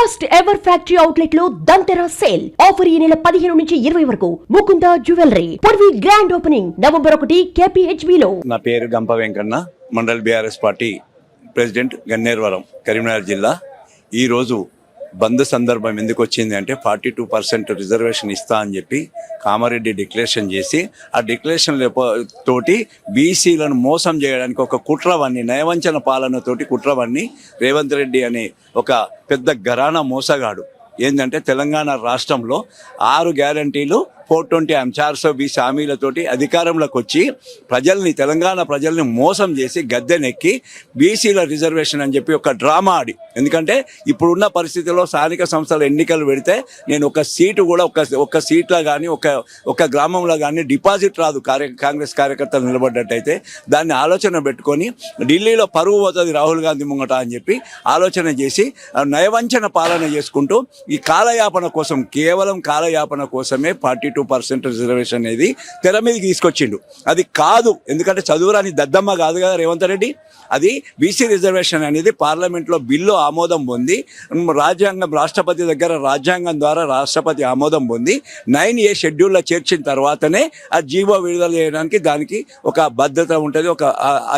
First ever factory అవుట్లెట్లో Dhantera sale offer ఈ నెల పదిహేను నుంచి ఇరవై వరకు. ముకుంద జ్యువెలరీ పొడివి గ్రాండ్ ఓపెనింగ్ నవంబర్ ఒకటి కేపీహెచ్బి లో. నా పేరు Gampa Venkanna mandal BRS party president Ganneruvaram Karimnagar జిల్లా. ఈ రోజు బంద్ సందర్భం ఎందుకు వచ్చింది అంటే ఫార్టీ టూ పర్సెంట్ రిజర్వేషన్ ఇస్తా అని చెప్పి కామారెడ్డి డిక్లరేషన్ చేసి ఆ డిక్లరేషన్ తోటి బీసీలను మోసం చేయడానికి ఒక కుట్రవన్నీ నయవంచన పాలనతోటి కుట్రవన్నీ రేవంత్ రెడ్డి అనే ఒక పెద్ద గరానా మోసగాడు. ఏంటంటే తెలంగాణ రాష్ట్రంలో ఆరు గ్యారంటీలు ఫోర్ ట్వంటీ చార్సో బీసీ హామీలతోటి అధికారంలోకి వచ్చి ప్రజల్ని తెలంగాణ ప్రజల్ని మోసం చేసి గద్దెనెక్కి బీసీల రిజర్వేషన్ అని చెప్పి ఒక డ్రామా ఆడి. ఎందుకంటే ఇప్పుడున్న పరిస్థితిలో స్థానిక సంస్థల ఎన్నికలు పెడితే నేను ఒక సీటు కూడా ఒక ఒక సీట్లో కానీ ఒక ఒక గ్రామంలో కానీ డిపాజిట్ రాదు కార్య కాంగ్రెస్ కార్యకర్తలు నిలబడ్డట్టయితే దాన్ని ఆలోచన పెట్టుకొని ఢిల్లీలో పరువు పోతుంది రాహుల్ గాంధీ ముంగట అని చెప్పి ఆలోచన చేసి నయవంచన పాలన చేసుకుంటూ ఈ కాలయాపన కోసం కేవలం కాలయాపన కోసమే పార్టీ టూ పర్సెంట్ రిజర్వేషన్ అనేది తెర మీదకి తీసుకొచ్చిండు. అది కాదు ఎందుకంటే చదువురాని దద్దమ్మ కాదు కదా రేవంత్ రెడ్డి. అది బీసీ రిజర్వేషన్ అనేది పార్లమెంట్లో బిల్లు ఆమోదం పొంది రాజ్యాంగం రాష్ట్రపతి దగ్గర రాజ్యాంగం ద్వారా రాష్ట్రపతి ఆమోదం పొంది నైన్ ఏ షెడ్యూల్లో చేర్చిన తర్వాతనే ఆ జీవో విడుదల చేయడానికి దానికి ఒక భద్రత ఉంటుంది ఒక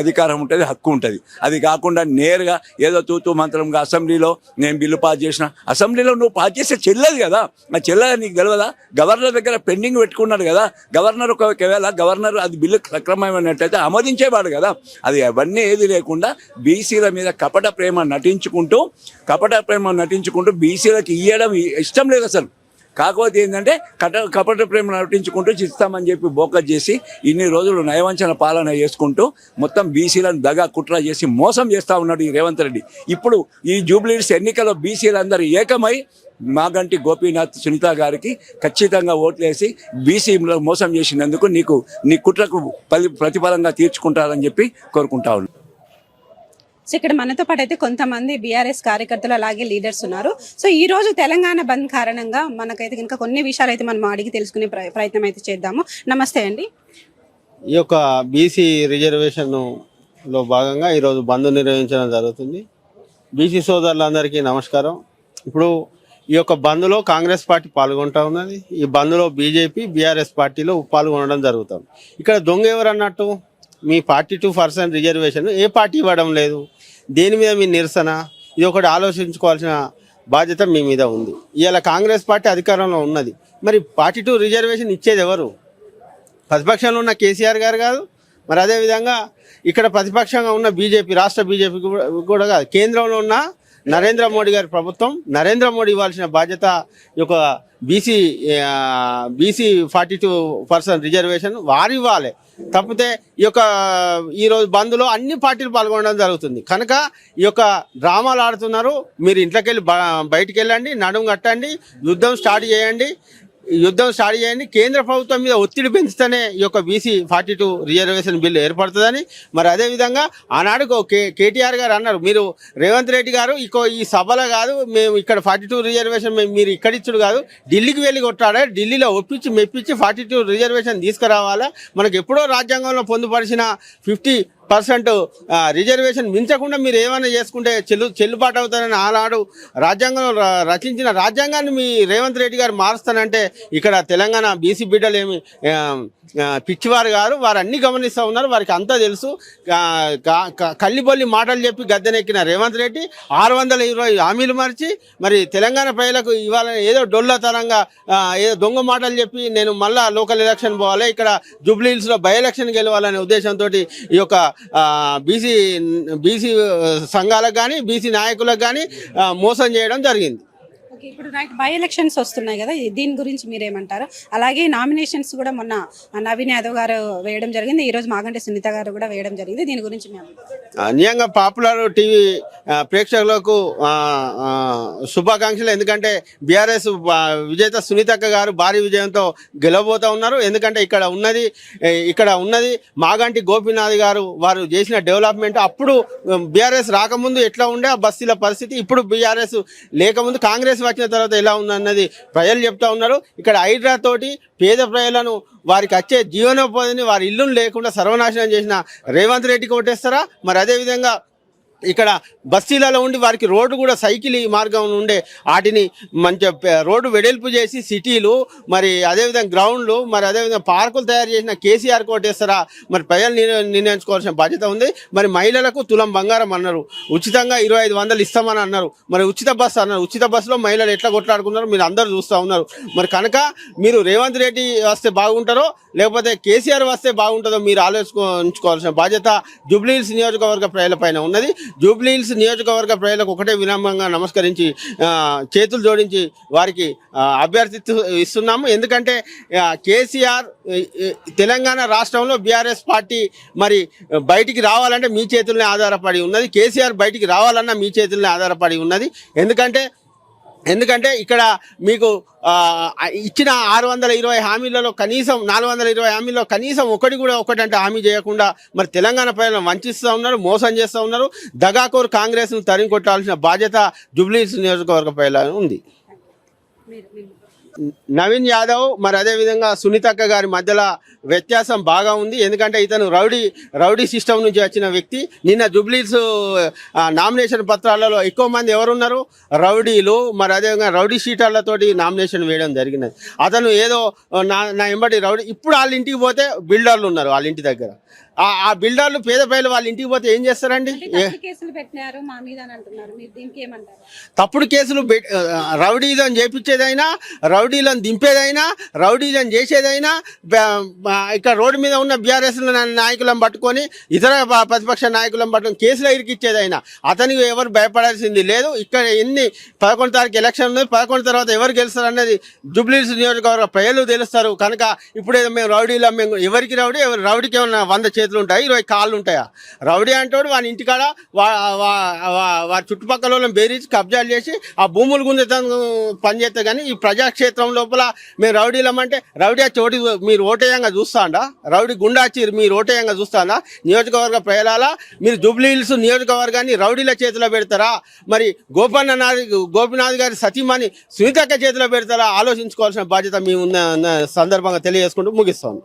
అధికారం ఉంటుంది హక్కు ఉంటుంది. అది కాకుండా నేరుగా ఏదో తూతూ మంత్రంగా అసెంబ్లీలో నేను బిల్లు పాస్ చేసిన అసెంబ్లీలో నువ్వు పాస్ చేస్తే చెల్లదు కదా. ఆ చెల్లదా నీకు తెలియదా గవర్నర్ దగ్గర పెండింగ్ పెట్టుకున్నాడు కదా. గవర్నర్ ఒకవేళ గవర్నర్ అది బిల్లు సక్రమమైనట్టయితే ఆమోదించేవాడు కదా. అది అవన్నీ ఏది లేకుండా బీసీల మీద కపట ప్రేమ నటించుకుంటూ కపట ప్రేమ నటించుకుంటూ బీసీలకు ఇవ్వడం ఇష్టం లేదు అసలు. కాకపోతే ఏంటంటే కట కపట ప్రేమ నటించుకుంటూ చిస్తామని చెప్పి బోక చేసి ఇన్ని రోజులు నయవంచన పాలన చేసుకుంటూ మొత్తం బీసీలను దగా కుట్ర చేసి మోసం చేస్తూ ఉన్నాడు ఈ రేవంత్ రెడ్డి. ఇప్పుడు ఈ జూబ్లీస్ ఎన్నికల్లో బీసీలందరూ ఏకమై మాగంటి గోపీనాథ్ సునీత గారికి ఖచ్చితంగా ఓట్లేసి బీసీలో మోసం చేసినందుకు నీకు నీ కుట్రకు ప్రతిఫలంగా తీర్చుకుంటారని చెప్పి కోరుకుంటా ఉన్నాను. సో ఇక్కడ మనతో పాటు అయితే కొంతమంది బీఆర్ఎస్ కార్యకర్తలు అలాగే లీడర్స్ ఉన్నారు. సో ఈ రోజు తెలంగాణ బంద్ కారణంగా మనకైతే ఇంకా కొన్ని విషయాలు అయితే మనం అడిగి తెలుసుకునే ప్ర- ప్రయత్నం అయితే చేద్దాము. నమస్తే అండి. ఈ యొక్క బీసీ రిజర్వేషన్లో భాగంగా ఈరోజు బంద్ నిర్వహించడం జరుగుతుంది. బీసీ సోదరులందరికీ నమస్కారం. ఇప్పుడు ఈ యొక్క బంద్లో కాంగ్రెస్ పార్టీ పాల్గొంటా ఉన్నది. ఈ బంద్లో బీజేపీ బీఆర్ఎస్ పార్టీలో పాల్గొనడం జరుగుతుంది. ఇక్కడ దొంగ ఎవరు అన్నట్టు మీ ఫార్టీ టూ పర్సెంట్ రిజర్వేషన్ ఏ పార్టీ ఇవ్వడం లేదు. దేని మీద మీ నిరసన? ఇది ఒకటి ఆలోచించుకోవాల్సిన బాధ్యత మీ మీద ఉంది. ఇవాళ కాంగ్రెస్ పార్టీ అధికారంలో ఉన్నది. మరి ఫార్టీ టూ రిజర్వేషన్ ఇచ్చేది ఎవరు? ప్రతిపక్షంలో ఉన్న కేసీఆర్ గారు కాదు. మరి అదేవిధంగా ఇక్కడ ప్రతిపక్షంగా ఉన్న బీజేపీ రాష్ట్ర బీజేపీ కూడా- కూడా కాదు. కేంద్రంలో ఉన్న నరేంద్ర మోడీ గారి ప్రభుత్వం నరేంద్ర మోడీ ఇవ్వాల్సిన బాధ్యత యొక్క BC BC forty two percent reservation వారు ఇవ్వాలి. తప్పితే ఈ యొక్క ఈరోజు బంద్లో అన్ని పార్టీలు పాల్గొనడం జరుగుతుంది. కనుక ఈ యొక్క డ్రామాలు ఆడుతున్నారు. మీరు ఇంట్లోకి వెళ్ళి బయటికి వెళ్ళండి నడుము కట్టండి యుద్ధం స్టార్ట్ చేయండి. యుద్ధం స్టార్ట్ చేయండి. కేంద్ర ప్రభుత్వం మీద ఒత్తిడి పెంచితేనే ఈ యొక్క BC forty two reservation bill ఏర్పడుతుందని. మరి అదేవిధంగా ఆనాడు కే కేటీఆర్ గారు అన్నారు. మీరు రేవంత్ రెడ్డి గారు ఇకో ఈ సభలో కాదు మేము ఇక్కడ ఫార్టీ టూ రిజర్వేషన్ మేము మీరు ఇక్కడ ఇచ్చుడు కాదు ఢిల్లీకి వెళ్ళి కొట్టాడే ఢిల్లీలో ఒప్పించి మెప్పించి ఫార్టీ టూ రిజర్వేషన్ తీసుకురావాలా? మనకు ఎప్పుడో రాజ్యాంగంలో పొందుపరిచిన ఫిఫ్టీ పర్సెంట్ రిజర్వేషన్ మించకుండా మీరు ఏమైనా చేసుకుంటే చెల్లు చెల్లుబాటు అవుతారని ఆనాడు రాజ్యాంగం ర- రచించిన రాజ్యాంగాన్ని మీ రేవంత్ రెడ్డి గారు మారుస్తానంటే ఇక్కడ తెలంగాణ బీసీ బిడ్డలు ఏమి పిచ్చివారు గారు వారు అన్ని గమనిస్తూ ఉన్నారు వారికి అంతా తెలుసు. ఆ, కల్లిబొల్లి మాటలు చెప్పి గద్దెనెక్కిన రేవంత్ రెడ్డి ఆరు వందల ఇరవై హామీలు మార్చి మరి తెలంగాణ ప్రజలకు ఇవాళ ఏదో డొల్లతనంగా ఏదో దొంగ మాటలు చెప్పి నేను మళ్ళా లోకల్ ఎలక్షన్ పోవాలి ఇక్కడ జూబ్లీహిల్స్లో బై ఎలక్షన్ గెలవాలనే ఉద్దేశంతో ఈ యొక్క బీసీ బీసీ సంఘాలకు కానీ బీసీ నాయకులకు కానీ మోసం చేయడం జరిగింది. ఇప్పుడు రైట్ బై ఎలక్షన్స్ వస్తున్నాయి కదా దీని గురించి మీరేమంటారు? అలాగే నామినేషన్స్ కూడా మొన్న నవీన్ యాదవ్ గారు వేయడం జరిగింది ఈరోజు మాగంటి సునీత గారు కూడా వేయడం జరిగింది దీని గురించి మేము అన్యంగా పాపులర్ టీవీ ప్రేక్షకులకు శుభాకాంక్షలు ఎందుకంటే బీఆర్ఎస్ విజేత సునీతక్క గారు భారీ విజయంతో గెలవబోతా ఉన్నారు. ఎందుకంటే ఇక్కడ ఉన్నది ఇక్కడ ఉన్నది మాగంటి గోపీనాథ్ గారు వారు చేసిన డెవలప్మెంట్ అప్పుడు బీఆర్ఎస్ రాకముందు ఎట్లా ఉండే ఆ బస్తీల పరిస్థితి ఇప్పుడు బీఆర్ఎస్ లేకముందు కాంగ్రెస్ వచ్చిన తర్వాత ఎలా ఉందన్నది ప్రజలు చెప్తా ఉన్నారు. ఇక్కడ హైడ్రా తోటి పేద ప్రజలను వారికి వచ్చే జీవనోపాధిని వారి ఇల్లును లేకుండా సర్వనాశనం చేసిన రేవంత్ రెడ్డికి ఓటేస్తారా? మరి అదేవిధంగా ఇక్కడ బస్తీలలో ఉండి వారికి రోడ్డు కూడా సైకిల్ ఈ మార్గం ఉండే వాటిని మంచి రోడ్డు వెడల్పు చేసి సిటీలు మరి అదేవిధంగా గ్రౌండ్లు మరి అదేవిధంగా పార్కులు తయారు చేసిన కేసీఆర్ కోటేస్తారా మరి ప్రజలు నిర్ణయించుకోవాల్సిన బాధ్యత ఉంది. మరి మహిళలకు తులం బంగారం అన్నారు. ఉచితంగా ఇరవై ఐదు వందలు ఇస్తామని అన్నారు. మరి ఉచిత బస్సు అన్నారు. ఉచిత బస్సులో మహిళలు ఎట్లా కొట్లాడుకున్నారు? మీరు అందరూ చూస్తూ ఉన్నారు. మరి కనుక మీరు రేవంత్ రెడ్డి వస్తే బాగుంటారో లేకపోతే కేసీఆర్ వస్తే బాగుంటుందో మీరు ఆలోచించుకోవాల్సిన బాధ్యత జూబ్లీహిల్స్ నియోజకవర్గ ప్రజలపైన ఉన్నది. జూబ్లీహిల్స్ నియోజకవర్గ ప్రజలకు ఒకటే విలంబంగా నమస్కరించి చేతులు జోడించి వారికి అభ్యర్థి ఇస్తున్నాము. ఎందుకంటే కేసీఆర్ తెలంగాణ రాష్ట్రంలో బీఆర్ఎస్ పార్టీ మరి బయటికి రావాలంటే మీ చేతులనే ఆధారపడి ఉన్నది. కేసీఆర్ బయటికి రావాలన్నా మీ చేతులనే ఆధారపడి ఉన్నది. ఎందుకంటే ఎందుకంటే ఇక్కడ మీకు ఇచ్చిన ఆరు వందల ఇరవై హామీలలో కనీసం నాలుగు వందల ఇరవై హామీల్లో కనీసం ఒకటి కూడా ఒకటంటే హామీ చేయకుండా మరి తెలంగాణ ప్రజలను వంచిస్తూ ఉన్నారు మోసం చేస్తూ ఉన్నారు. దగాకోరు కాంగ్రెస్ను తరిమి కొట్టాల్సిన బాధ్యత జూబ్లీహిల్స్ నియోజకవర్గ ప్రజలను ఉంది. నవీన్ యాదవ్ మరి అదేవిధంగా సునీతక్క గారి మధ్యలో వ్యత్యాసం బాగా ఉంది. ఎందుకంటే ఇతను రౌడీ రౌడీ సిస్టమ్ నుంచి వచ్చిన వ్యక్తి. నిన్న జూబ్లీస్ నామినేషన్ పత్రాలలో ఎక్కువ మంది ఎవరున్నారు? రౌడీలు మరి అదేవిధంగా రౌడీ షీటర్లతోటి నామినేషన్ వేయడం జరిగినది. అతను ఏదో నా నా ఎంబడి రౌడీ ఇప్పుడు వాళ్ళ ఇంటికి పోతే బిల్డర్లు ఉన్నారు వాళ్ళ ఇంటి దగ్గర. ఆ- బిల్డర్లు పేద ప్రజలు వాళ్ళ ఇంటికి పోతే ఏం చేస్తారండి? తప్పుడు కేసులు పెట్టినారు మా మీద రౌడీలను దింపేదైనా రౌడీలను చేసేదైనా ఇక్కడ రోడ్డు మీద ఉన్న బీఆర్ఎస్ నాయకులను పట్టుకొని ఇతర ప్రతిపక్ష నాయకులను పట్టుకొని కేసులు ఇరికిచ్చేదైనా అతనికి ఎవరు భయపడాల్సింది లేదు. ఇక్కడ ఎన్ని పదకొండు తారీఖు ఎలక్షన్ ఉంది పదకొండు తర్వాత ఎవరు గెలుస్తారు అనేది జూబ్లీస్ నియోజకవర్గ ప్రజలు తెలుస్తారు. కనుక ఇప్పుడేదో మేము రౌడీలో మేము ఎవరికి రౌడీ ఎవరు రౌడీకి ఏమన్నా వంద చేతులు ఉంటాయి ఇరవై కాళ్ళు ఉంటాయా? రౌడీ అంటాడు వాని ఇంటికాడ వారి చుట్టుపక్కల వాళ్ళని బేరీజ్ కబ్జాలు చేసి ఆ భూములు గుంజే పనిచేస్తే కానీ ఈ ప్రజాక్షేత్రం లోపల మేము రౌడీలమంటే రౌడీ వచ్చి ఓటి మీరు ఓటేయంగా చూస్తాండా? రౌడీ గుండా వచ్చి మీరు ఓటేయంగా చూస్తాండా? నియోజకవర్గ ప్రజలాల మీరు జూబ్లీ హిల్స్ నియోజకవర్గాన్ని రౌడీల చేతిలో పెడతారా? మరి గోపన్న నాది గోపినాథ్ గారి సతీమణి సునీతక్క చేతిలో పెడతారా? ఆలోచించుకోవాల్సిన బాధ్యత మేము ఉన్న సందర్భంగా తెలియజేసుకుంటూ ముగిస్తాను.